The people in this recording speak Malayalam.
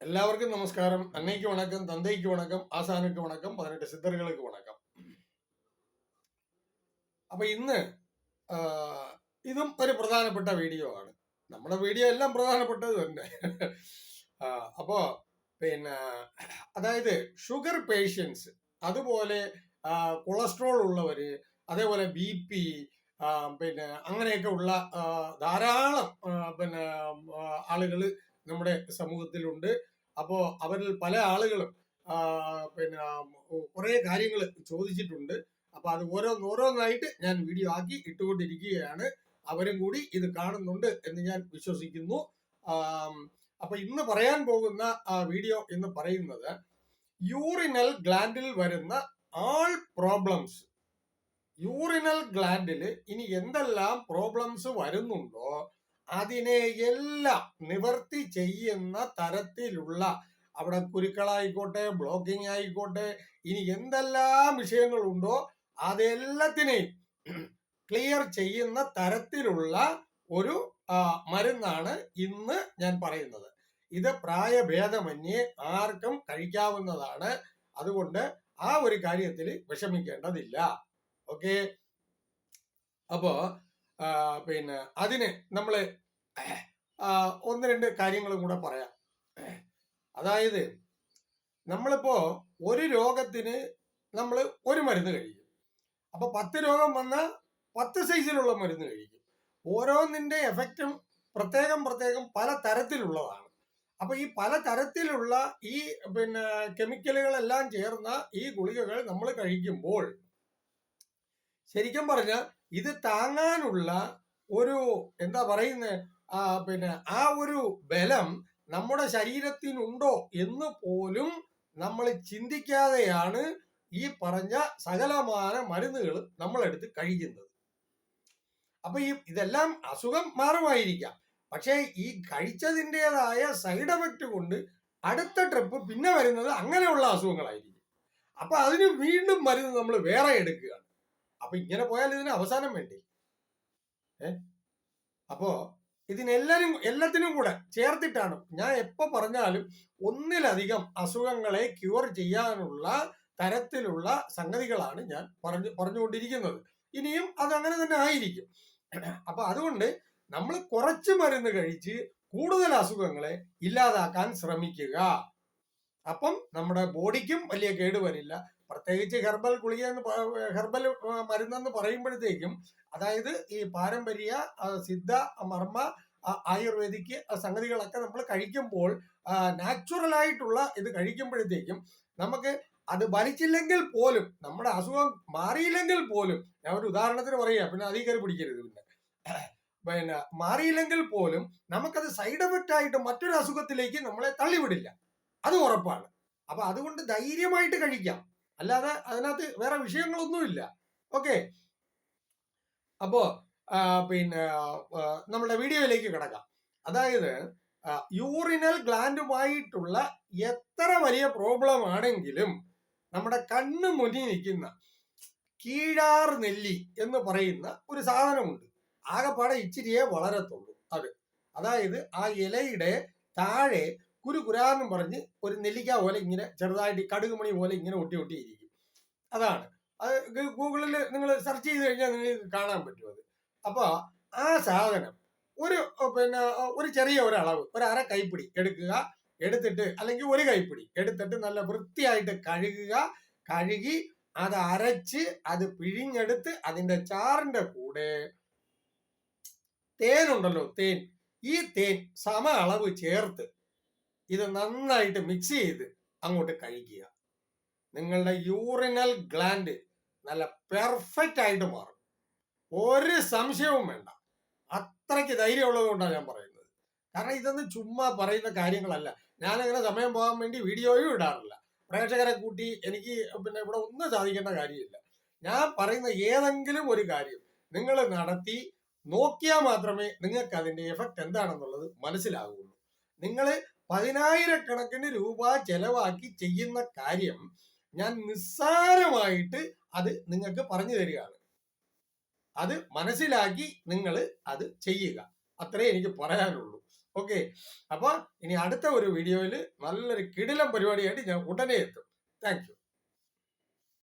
எல்லாருக்கும் நமஸ்காரம் அன்னைக்கு வணக்கம் தந்தைக்கு வணக்கம் ஆசானுக்கு வணக்கம் പതിനെട്ട് സിദ്ധറുകൾക്ക് വണക്കം അപ്പൊ ഇന്ന് ആ, ഇതും ഒരു പ്രധാനപ്പെട്ട വീഡിയോ ആണ് നമ്മുടെ വീഡിയോ എല്ലാം പ്രധാനപ്പെട്ടത് തന്നെ ആ, അപ്പോ പിന്നെ അതായത് ഷുഗർ പേഷ്യൻസ് അതുപോലെ ആ, കൊളസ്ട്രോൾ ഉള്ളവര് അതേപോലെ ബി പി പിന്നെ അങ്ങനെയൊക്കെ ഉള്ള ആ, ധാരാളം ആ, പിന്നെ ആളുകൾ നമ്മുടെ സമൂഹത്തിലുണ്ട് അപ്പോ അവരിൽ പല ആളുകളും പിന്നെ കുറേ കാര്യങ്ങൾ ചോദിച്ചിട്ടുണ്ട്. അപ്പോൾ അത് ഓരോന്നോരോന്നായിട്ട് ഞാൻ വീഡിയോ ആക്കി ഇട്ടുകൊണ്ടിരിക്കുകയാണ്. അവരും കൂടി ഇത് കാണുന്നുണ്ട് എന്ന് ഞാൻ വിശ്വസിക്കുന്നു. അപ്പോൾ അപ്പൊ ഇന്ന് പറയാൻ പോകുന്ന വീഡിയോ എന്ന് പറയുന്നത് യൂറിനൽ ഗ്ലാൻഡിൽ വരുന്ന ആൾ പ്രോബ്ലംസ്. യൂറിനൽ ഗ്ലാൻഡിൽ ഇനി എന്തെല്ലാം പ്രോബ്ലംസ് വരുന്നുണ്ടോ? അതിനെ എല്ലാം നിവർത്തി ചെയ്യുന്ന തരത്തിലുള്ള അവിടെ കുരുക്കളായിക്കോട്ടെ ബ്ലോക്കിംഗ് ആയിക്കോട്ടെ ഇനി എന്തെല്ലാം വിഷയങ്ങളുണ്ടോ അതെല്ലാത്തിനെയും ക്ലിയർ ചെയ്യുന്ന തരത്തിലുള്ള ഒരു മരുന്നാണ് ഇന്ന് ഞാൻ പറയുന്നത്. ഇത് പ്രായഭേദമന്യേ ആർക്കും കഴിക്കാവുന്നതാണ്. അതുകൊണ്ട് ആ ഒരു കാര്യത്തിൽ വിഷമിക്കേണ്ടതില്ല. ഓക്കെ? അപ്പോ പിന്നെ അതിന് നമ്മൾ ഒന്ന് രണ്ട് കാര്യങ്ങളും കൂടെ പറയാം. അതായത് നമ്മളിപ്പോ ഒരു രോഗത്തിന് നമ്മൾ ഒരു മരുന്ന് കഴിക്കും. അപ്പൊ പത്ത് രോഗം വന്ന പത്ത് സൈസിലുള്ള മരുന്ന് കഴിക്കും. ഓരോന്നിന്റെ എഫക്റ്റും പ്രത്യേകം പ്രത്യേകം പല തരത്തിലുള്ളതാണ്. അപ്പൊ ഈ പല തരത്തിലുള്ള ഈ പിന്നെ കെമിക്കലുകളെല്ലാം ചേർന്ന ഈ ഗുളികകൾ നമ്മൾ കഴിക്കുമ്പോൾ ശരിക്കും പറഞ്ഞാൽ ഇത് താങ്ങാനുള്ള ഒരു എന്താ പറയുന്നത് പിന്നെ ആ ഒരു ബലം നമ്മുടെ ശരീരത്തിനുണ്ടോ എന്ന് പോലും നമ്മൾ ചിന്തിക്കാതെയാണ് ഈ പറഞ്ഞ സകലമാന മരുന്നുകൾ നമ്മളെടുത്ത് കഴിക്കുന്നത്. അപ്പൊ ഈ ഇതെല്ലാം അസുഖം മാറുമായിരിക്കാം. പക്ഷേ ഈ കഴിച്ചതിന്റെതായ സൈഡ് എഫക്റ്റ് കൊണ്ട് അടുത്ത ട്രിപ്പ് പിന്നെ വരുന്നത് അങ്ങനെയുള്ള അസുഖങ്ങളായിരിക്കും. അപ്പൊ അതിന് വീണ്ടും മരുന്ന് നമ്മൾ വേറെ എടുക്കുകയാണ്. അപ്പൊ ഇങ്ങനെ പോയാൽ ഇതിന് അവസാനം വേണ്ടേ. ഏ? അപ്പോ ഇതിനെല്ലാരും എല്ലാത്തിനും കൂടെ ചേർത്തിട്ടാണ് ഞാൻ എപ്പോ പറഞ്ഞാലും ഒന്നിലധികം അസുഖങ്ങളെ ക്യൂർ ചെയ്യാനുള്ള തരത്തിലുള്ള സംഗതികളാണ് ഞാൻ പറഞ്ഞു പറഞ്ഞുകൊണ്ടിരിക്കുന്നത്. ഇനിയും അത് അങ്ങനെ തന്നെ ആയിരിക്കും. അപ്പൊ അതുകൊണ്ട് നമ്മൾ കുറച്ച് മരുന്ന് കഴിച്ച് കൂടുതൽ അസുഖങ്ങളെ ഇല്ലാതാക്കാൻ ശ്രമിക്കുക. അപ്പം നമ്മുടെ ബോഡിക്കും വലിയ കേട് വരില്ല പ്രത്യേകിച്ച് ഹെർബൽ ഗുളിക എന്ന് ഹെർബൽ മരുന്നെന്ന് പറയുമ്പോഴത്തേക്കും അതായത് ഈ പാരമ്പര്യ സിദ്ധ മർമ്മ ആയുർവേദിക്ക് സംഗതികളൊക്കെ നമ്മൾ കഴിക്കുമ്പോൾ നാച്ചുറൽ ആയിട്ടുള്ള ഇത് കഴിക്കുമ്പോഴത്തേക്കും നമുക്ക് അത് ഭരിച്ചില്ലെങ്കിൽ പോലും നമ്മുടെ അസുഖം മാറിയില്ലെങ്കിൽ പോലും ഞാൻ ഒരു ഉദാഹരണത്തിന് പറയാം പിന്നെ അധികം പിടിക്കരുത് പിന്നെ. പിന്നെ മാറിയില്ലെങ്കിൽ പോലും നമുക്കത് സൈഡ് എഫക്റ്റ് ആയിട്ട് മറ്റൊരു അസുഖത്തിലേക്ക് നമ്മളെ തള്ളിവിടില്ല. അത് ഉറപ്പാണ്. അപ്പൊ അതുകൊണ്ട് ധൈര്യമായിട്ട് കഴിക്കാം. അല്ലാതെ അതിനകത്ത് വേറെ വിഷയങ്ങളൊന്നുമില്ല. ഓക്കെ അപ്പോ പിന്നെ നമ്മുടെ വീഡിയോയിലേക്ക് കിടക്കാം. അതായത് യൂറിനൽ ഗ്ലാൻഡുമായിട്ടുള്ള എത്ര വലിയ പ്രോബ്ലം ആണെങ്കിലും നമ്മുടെ കണ്ണ് മുന്നിൽ നിൽക്കുന്ന കീഴാർ നെല്ലി എന്ന് പറയുന്ന ഒരു സാധനമുണ്ട്. ആകെപ്പാടെ ഇച്ചിരിയെ വളരത്തുള്ളൂ. അത്. അതായത് ആ ഇലയുടെ താഴെ കുരുകുരാന്നും പറഞ്ഞ് ഒരു നെല്ലിക്ക പോലെ ഇങ്ങനെ ചെറുതായിട്ട് കടുക് മണി പോലെ ഇങ്ങനെ ഒട്ടി ഒട്ടിയിരിക്കും. അതാണ്. അത് ഗൂഗിളിൽ നിങ്ങൾ സെർച്ച് ചെയ്ത് കഴിഞ്ഞാൽ നിങ്ങൾക്ക് കാണാൻ പറ്റും അത്. അപ്പോൾ ആ സാധനം ഒരു പിന്നെ ഒരു ചെറിയ ഒരളവ് ഒരു അര കൈപ്പിടി എടുക്കുക എടുത്തിട്ട് അല്ലെങ്കിൽ ഒരു കൈപ്പിടി എടുത്തിട്ട് നല്ല വൃത്തിയായിട്ട് കഴുകുക. കഴുകി അത് അരച്ച് അത് പിഴിഞ്ഞെടുത്ത് അതിന്റെ ചാറിന്റെ കൂടെ തേനുണ്ടല്ലോ തേൻ. ഈ തേൻ സമ അളവ് ചേർത്ത് ഇത് നന്നായിട്ട് മിക്സ് ചെയ്ത് അങ്ങോട്ട് കഴിക്കുക. നിങ്ങളുടെ യൂറിനൽ ഗ്ലാൻഡ് നല്ല പെർഫെക്റ്റ് ആയിട്ട് മാറും. ഒരു സംശയവും വേണ്ട. അത്രയ്ക്ക് ധൈര്യമുള്ളത് കൊണ്ടാണ് ഞാൻ പറയുന്നത്. കാരണം ഇതൊന്നും ചുമ്മാ പറയുന്ന കാര്യങ്ങളല്ല. ഞാനങ്ങനെ സമയം പോകാൻ വേണ്ടി വീഡിയോയും ഇടാറില്ല. പ്രേക്ഷകരെ കൂട്ടി എനിക്ക് പിന്നെ ഇവിടെ ഒന്നും സാധിക്കേണ്ട കാര്യമില്ല. ഞാൻ പറയുന്ന ഏതെങ്കിലും ഒരു കാര്യം നിങ്ങൾ നടത്തി നോക്കിയാൽ മാത്രമേ നിങ്ങൾക്ക് അതിന്റെ എഫക്റ്റ് എന്താണെന്നുള്ളത് മനസ്സിലാകുള്ളൂ നിങ്ങൾ പതിനായിരക്കണക്കിന് രൂപ ചെലവാക്കി ചെയ്യുന്ന കാര്യം ഞാൻ നിസ്സാരമായിട്ട് അത് നിങ്ങൾക്ക് പറഞ്ഞു തരികയാണ്. അത് മനസ്സിലാക്കി നിങ്ങൾ അത് ചെയ്യുക. അത്രേ എനിക്ക് പറയാനുള്ളൂ. ഓക്കെ? അപ്പൊ ഇനി അടുത്ത ഒരു വീഡിയോയിൽ നല്ലൊരു കിടിലം പരിപാടിയായിട്ട് ഞാൻ ഉടനെ എത്തും. താങ്ക്